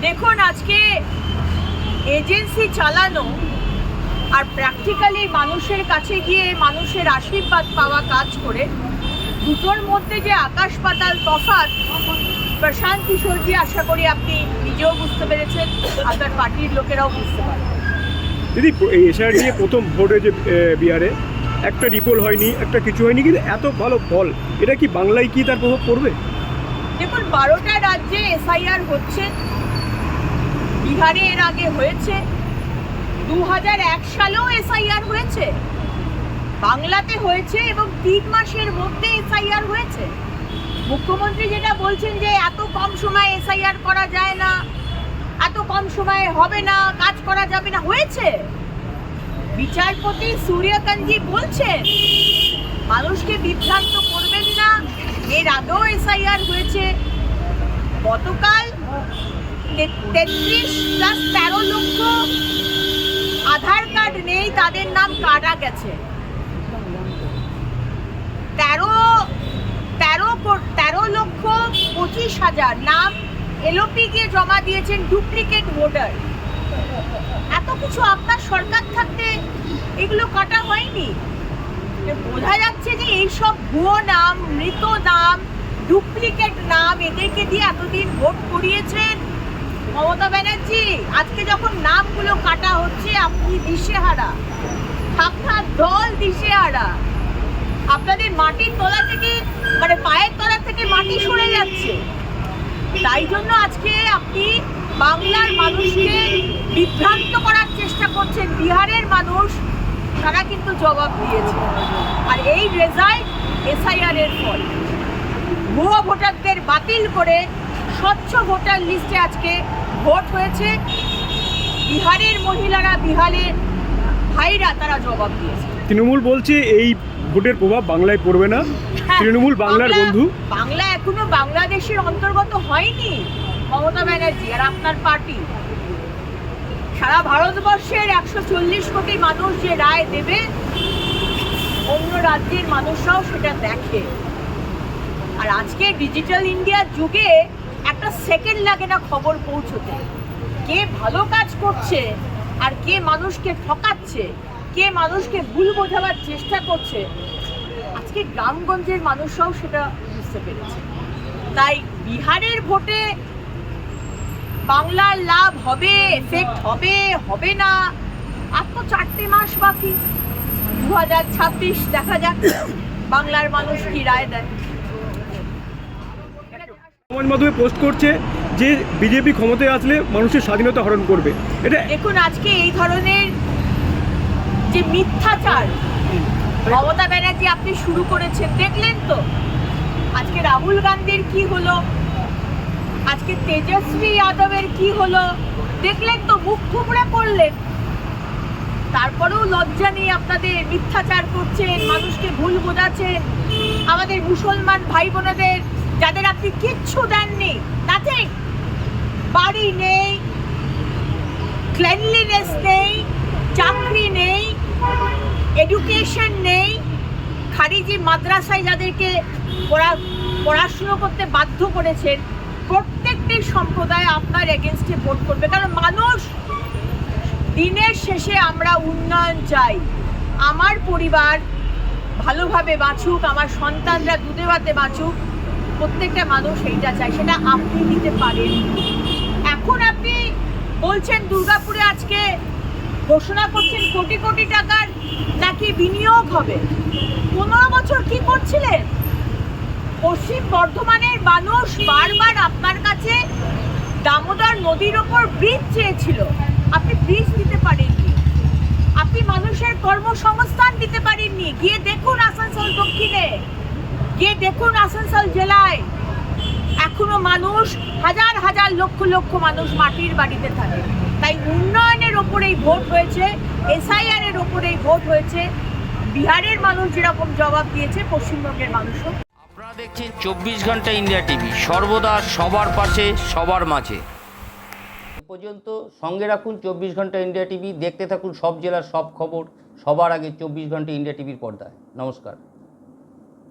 দেখুন আজকে এজেন্সি চালানো আর প্র্যাকটিক্যালি মানুষের কাছে গিয়ে মানুষের আশীর্বাদ পাওয়া কাজ করে দুটোর মধ্যে যে আকাশ পাতাল তফাৎ প্রশান্ত কিশোরজি আশা করি আপনি নিজেও বুঝতে পেরেছেন আপনার পার্টির লোকেরাও বুঝতে পারে দিদি এসআর নিয়ে প্রথম ভোট এ, বিহারে একটা রিপোল হয়নি একটা কিছু হয়নি কিন্তু এত ভালো ফল এটা কি বাংলায় কি তার প্রভাব পড়বে? দেখুন বারোটা রাজ্যে এসআইআর হচ্ছে বিহারে এর আগে হয়েছে দু হাজার এক সালেও এসআইআর হয়েছে, বাংলাতে হয়েছে এবং তিন মাসের মধ্যে এসআইআর হয়েছে। মুখ্যমন্ত্রী যেটা বলছেন যে এত কম সময়ে এসআইআর করা যায় না, এত কম সময়ে হবে না, কাজ করা যাবে না, হয়েছে। বিচারপতি সূর্যকান্তজি বলছেন, মানুষকে বিভ্রান্ত করবেন না, এর আগেও এসআইআর হয়েছে, গতকাল তেত্রিশ প্লাস তেরো লক্ষ আধার কার্ড নেই, তাদের নাম কাটা গেছে। তেরো তেরো তেরো লক্ষ পঁচিশ হাজার নাম এলওপি গিয়ে জমা দিয়েছেন ডুপ্লিকেট ভোটার এত কিছু আপনার সরকার থাকতে এগুলো কাটা হয়নি। বোঝা যাচ্ছে যে এইসব ভুয়ো নাম, মৃত নাম ডুপ্লিকেট নাম এদেরকে দিয়ে এতদিন ভোট করিয়েছেন। মমতা ব্যানার্জি, আজকে যখন নামগুলো কাটা হচ্ছে, আপনি দিশেহারা। আপনার দল দিশেহারা। আপনাদের মাটির তলা থেকে মানে পায়ের তলা থেকে মাটি সরে যাচ্ছে। তাই জন্য আজকে আপনি বাংলার মানুষকে বিভ্রান্ত করার চেষ্টা করছেন। বিহারের মানুষ, তারা কিন্তু জবাব দিয়েছে। আর এই রেজাল্ট এসআইআর এর ফল। ভুয়ো ভোটারদের বাতিল করে স্বচ্ছ ভোটার লিস্টে আজকে ভোট হয়েছে। বিহারের মহিলারা বিহারের ভাইরা তারা জবাব দিয়েছে। তৃণমূল বলছে এই ভোটের প্রভাব বাংলায় পড়বে না। হ্যাঁ, তৃণমূল বাংলার বন্ধু। বাংলা এখনও বাংলাদেশের অন্তর্গত হয়নি মমতা ব্যানার্জি আর আপনার পার্টি। সারা ভারতবর্ষের একশো চল্লিশ কোটি মানুষ যে রায় দেবে অন্য রাজ্যের মানুষরাও সেটা দেখে। আর আজকে ডিজিটাল ইন্ডিয়ার যুগে একটা সেকেন্ড লাগে না খবর পৌঁছতে। কে ভালো কাজ করছে আর কে মানুষকে ঠকাচ্ছে, কে মানুষকে ভুল বোঝাবার চেষ্টা করছে, আজকে গ্রামগঞ্জের মানুষরাও সেটা বুঝতে পেরেছে। তাই বিহারের ভোটে বাংলার লাভ হবে এফেক্ট হবে হবে না। আর তো চারটে মাস বাকি। দু হাজার ছাব্বিশ দেখা যাক বাংলার মানুষ কি রায় দেয়। সমাজ মাধ্যমে পোস্ট করছে যে বিজেপি ক্ষমতায় আসলে মানুষের স্বাধীনতা হরণ করবে। এটা দেখুন আজকে এই ধরনের যে মিথ্যাচার মমতা ব্যানার্জি আপনি শুরু করেছেন দেখলেন তো? আজকে রাহুল গান্ধীর কি হলো? আজকে তেজস্বী যাদবের কি হলো? দেখলেন তো মুখ থুবড়ে পড়লেন। তারপরেও লজ্জা নিয়ে আপনাদের মিথ্যাচার করছেন মানুষকে ভুল বোঝাচ্ছেন। আমাদের মুসলমান ভাই বোনেদের যাদের আপনি কিচ্ছু দেননি নাথিং বাড়ি নেই ক্লেনলিনেস নেই, চাকরি নেই এডুকেশন নেই, খারিজি মাদ্রাসায় যাদেরকে পড়া, পড়াশুনো করতে বাধ্য করেছেন, প্রত্যেকটি সম্প্রদায় আপনার এগেনস্টে ভোট করবে। কারণ মানুষ, দিনের শেষে আমরা উন্নয়ন চাই। আমার পরিবার ভালোভাবে বাঁচুক, আমার সন্তানরা দুধে বাঁচুক প্রত্যেকটা মানুষ এইটা চায়, সেটা আপনি দিতে পারেন। এখন আপনি বলছেন দুর্গাপুরে আজকে ঘোষণা করছেন কোটি কোটি টাকার নাকি বিনিয়োগ হবে। পনেরো বছর কি করছিলেন? পশ্চিম বর্ধমানের মানুষ বারবার আপনার কাছে দামোদর নদীর ওপর ব্রিজ চেয়েছিল। আপনি ব্রিজ দিতে পারেননি। আপনি মানুষের কর্মসংস্থান দিতে পারেননি। গিয়ে দেখুন আসানসোল দক্ষিণে। গিয়ে দেখুন আসানসোল জেলায় এখনও মানুষ হাজার হাজার লক্ষ লক্ষ মানুষ মাটির বাড়িতে থাকে। তাই উন্নয়নের ওপরেই ভোট হয়েছে এসআইআর এর ওপরেই ভোট হয়েছে। বিহারের মানুষ যেরকম জবাব দিয়েছে, পশ্চিমবঙ্গের মানুষও। আপনারা দেখছেন চব্বিশ ঘণ্টা ইন্ডিয়া টিভি, সর্বদা সবার পাশে, সবার মাঝে। পর্যন্ত সঙ্গে রাখুন চব্বিশ ঘণ্টা ইন্ডিয়া টিভি, দেখতে থাকুন সব জেলার সব খবর, সবার আগে চব্বিশ ঘণ্টা ইন্ডিয়া টিভির পর্দায়। নমস্কার।